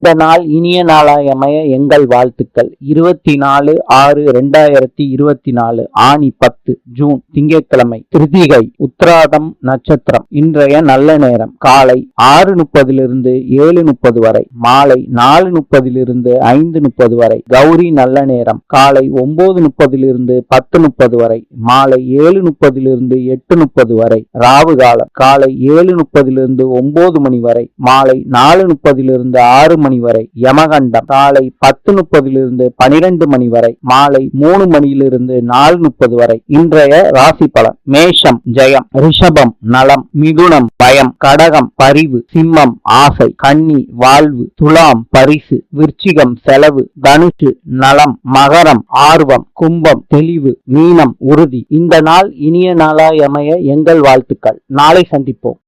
இந்த நாள் இனிய நாளாய் அமைய எங்கள் வாழ்த்துக்கள். இருபத்தி நாலு ஆறு ரெண்டாயிரத்தி இருபத்தி நாலு ஆணி பத்து ஜூன் திங்கட்கிழமை திருதிகை உத்ராதம் நட்சத்திரம். இன்றைய நல்ல நேரம். காலை ஆறு முப்பதிலிருந்து ஏழு முப்பது வரை மாலை நாலு முப்பதிலிருந்து ஐந்து முப்பது வரை கௌரி நல்ல நேரம். காலை ஒன்பது முப்பதிலிருந்து பத்து முப்பது வரை மாலை ஏழு முப்பதிலிருந்து எட்டு முப்பது வரை ராவு காலம். காலை ஏழு முப்பதிலிருந்து ஒன்பது மணி வரை மாலை நாலு முப்பதிலிருந்து ஆறு மணி வரை யமகண்டம். காலை பத்து முப்பதிலிருந்து பனிரெண்டு மணி வரை மாலை மூணு மணியிலிருந்து நாலு முப்பது வரை. இன்றைய ராசி பலன் மேஷம் ஜெயம் ரிஷபம் நலம் மிதுனம் பயம் கடகம் பரிவு சிம்மம் ஆசை கன்னி வாழ்வு துலாம் பரிசு விருச்சிகம் செலவு தனுஷு நலம் மகரம் ஆர்வம் கும்பம் தெளிவு மீனம் உறுதி. இந்த நாள் இனிய நாளாய் அமைய எங்கள் வாழ்த்துக்கள். நாளை சந்திப்போம்.